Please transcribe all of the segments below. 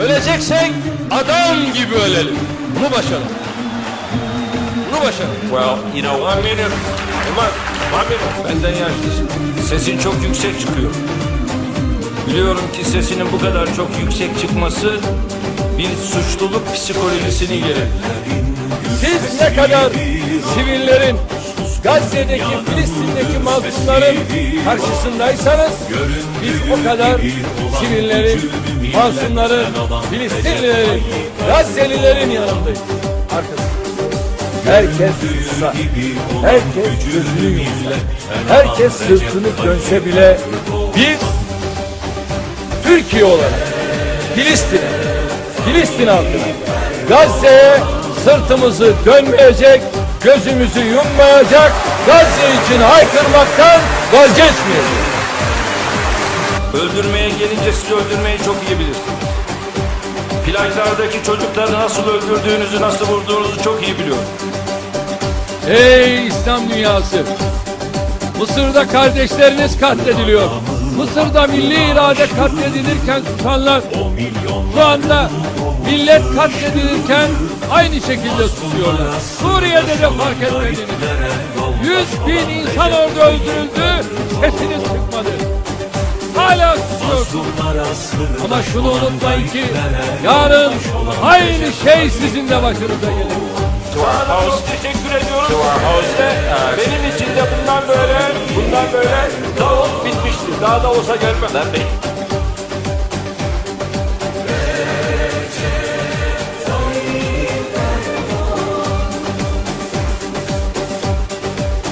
Öleceksek adam gibi ölelim. Bunu başaralım. Bunu başaralım. Well, you know. Ömer, one minute. Benden yaşlısın. Sesin çok yüksek çıkıyor. Biliyorum ki sesinin bu kadar çok yüksek çıkması bir suçluluk psikolojisini gelir. Siz ne kadar sivillerin, Gazze'deki, Filistin'deki mazlumların karşısındaysanız biz o kadar sivillerin, mazlumların, Filistinlilerin, Gazze'lilerin yanındayız. Arkasında. Herkes sussa, herkes gözünü yumsa, herkes sırtını dönse bile biz Türkiye olarak Filistin'e, Filistin halkına, Gazze'ye sırtımızı dönmeyecek, gözümüzü yummayacak, Gazze için haykırmaktan vazgeçmeyeceğiz. Öldürmeye gelince sizi öldürmeyi çok iyi bilirsiniz. Plajlardaki çocukları nasıl öldürdüğünüzü, nasıl vurduğunuzu çok iyi biliyorum. Ey İslam dünyası! Mısır'da kardeşleriniz katlediliyor. Mısır'da milli irade katledilirken tutanlar şu anda millet katledilirken aynı şekilde susuyorlar. Suriye'de de fark etmediniz. Yüz bin insan orada öldürüldü, sesiniz çıkmadı. Hala susuyorsunuz. Ama şunu unutmayın ki yarın aynı şey sizin de başınıza gelir. Teşekkür ediyoruz. Size benim için de bundan böyle, bundan böyle davul bitmiştir. Daha da olsa gelmem.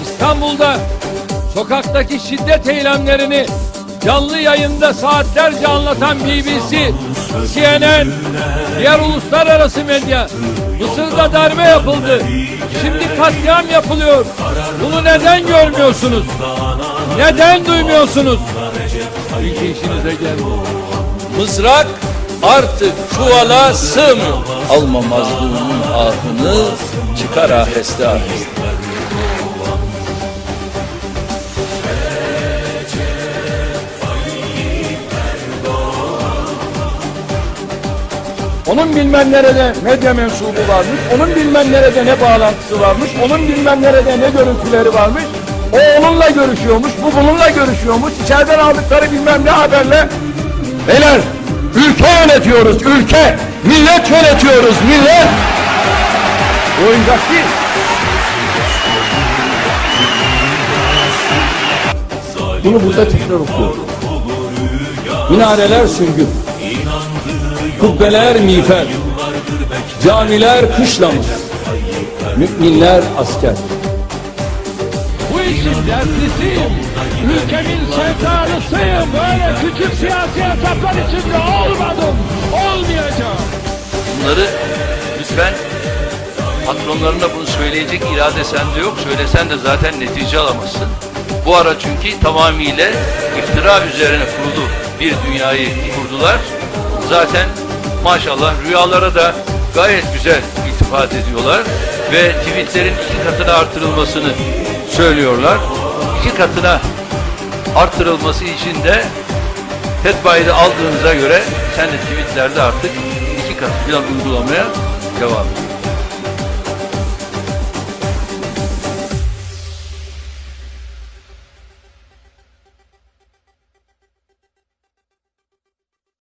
İstanbul'da sokaktaki şiddet eylemlerini canlı yayında saatlerce anlatan BBC, CNN, diğer uluslararası medya Mısır'da darbe yapıldı. Şimdi katliam yapılıyor. Bunu neden görmüyorsunuz? Neden duymuyorsunuz? Çünkü işinize gelmiyor. Mızrak artık çuvala sığmıyor. Alma mazlumun ahını çıkar aheste aheste. Onun bilmem nerede medya mensubu varmış, onun bilmem nerede ne bağlantısı varmış, onun bilmem nerede ne görüntüleri varmış. O onunla görüşüyormuş, bu bununla görüşüyormuş. İçeriden aldıkları bilmem ne haberle. Beyler, ülke yönetiyoruz, ülke. Millet yönetiyoruz, millet. Oyuncak değil. Bunu burada tekrar okuyorum. Minareler süngü. Kubbeler miğfer, camiler kışlamış, müminler asker. Bu işin dertlisiyim. Ülkemin sevdalısıyım. Böyle küçük siyasi hesaplar içinde olmadım. Olmayacağım. Bunları lütfen patronlarına bunu söyleyecek irade sende yok. Söylesen de zaten netice alamazsın. Bu ara çünkü tamamıyla iftira üzerine kurulu bir dünyayı kurdular. Zaten maşallah rüyalara da gayet güzel iltifat ediyorlar ve tweetlerin iki katına artırılmasını söylüyorlar. İki katına artırılması için de Fetba'yı da aldığınıza göre sen de tweetlerde artık iki kat falan uygulamaya devam et.